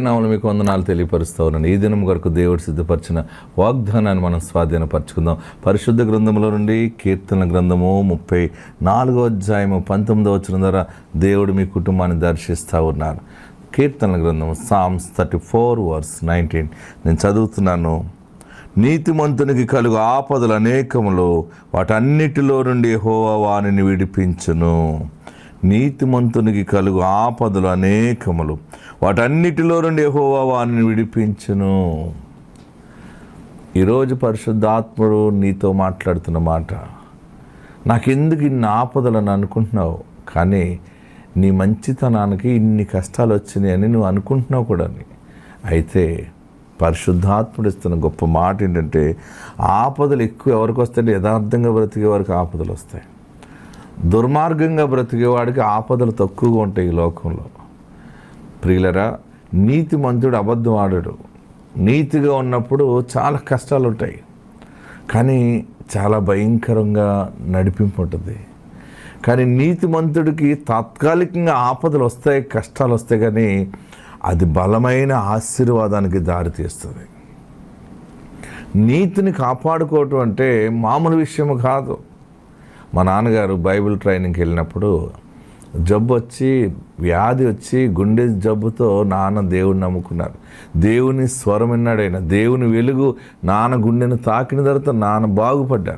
నామలు మీకు వందనాలు తెలియపరుస్తూ ఉన్నాను ఈ దినం కొరకు దేవుడు సిద్ధపరిచిన వాగ్దానాన్ని మనం స్వాధీనపరచుకుందాం. పరిశుద్ధ గ్రంథంలో నుండి కీర్తన గ్రంథము ముప్పై నాలుగో అధ్యాయము పంతొమ్మిదో వచ్చిన ద్వారా దేవుడు మీ కుటుంబాన్ని దర్శిస్తూ ఉన్నారు. కీర్తన గ్రంథం Psalms thirty four verse nineteen నేను చదువుతున్నాను. నీతిమంతునికి కలుగు ఆపదలు అనేకములు వాటన్నిటిలో నుండి హోవా వాణిని విడిపించును. నీతిమంతునికి కలుగు ఆపదలు అనేకములు. వాటన్నిటిలో నుండి హోవా వారిని విడిపించును. ఈరోజు పరిశుద్ధాత్ముడు నీతో మాట్లాడుతున్న మాట నాకెందుకు ఇన్ని ఆపదలను అనుకుంటున్నావు? కానీ నీ మంచితనానికి ఇన్ని కష్టాలు వచ్చినాయని నువ్వు అనుకుంటున్నావు కూడా అయితే పరిశుద్ధాత్ముడు ఇస్తున్న గొప్ప మాట ఏంటంటే ఆపదలు ఎక్కువ ఎవరికి వస్తాయంటే యథార్థంగా బ్రతికే వారికి ఆపదలు వస్తాయి. దుర్మార్గంగా బ్రతికేవాడికి ఆపదలు తక్కువగా ఉంటాయి ఈ లోకంలో. ప్రియులరా నీతిమంతుడు అబద్ధం ఆడడు. నీతిగా ఉన్నప్పుడు చాలా కష్టాలు ఉంటాయి కానీ చాలా భయంకరంగా నడిపింపు ఉంటుంది. కానీ నీతిమంతుడికి తాత్కాలికంగా ఆపదలు వస్తాయి కష్టాలు వస్తాయి కానీ అది బలమైన ఆశీర్వాదానికి దారితీస్తుంది నీతిని కాపాడుకోవటం అంటే మామూలు విషయం కాదు. మా నాన్నగారు బైబిల్ ట్రైనింగ్కి వెళ్ళినప్పుడు జబ్బు వచ్చి వ్యాధి వచ్చి గుండె జబ్బుతో నాన్న దేవుని నమ్ముకున్నారు. దేవుని స్వరం విన్నాడైనా దేవుని వెలుగు నాన్న గుండెను తాకిన తర్వాత నాన్న బాగుపడ్డారు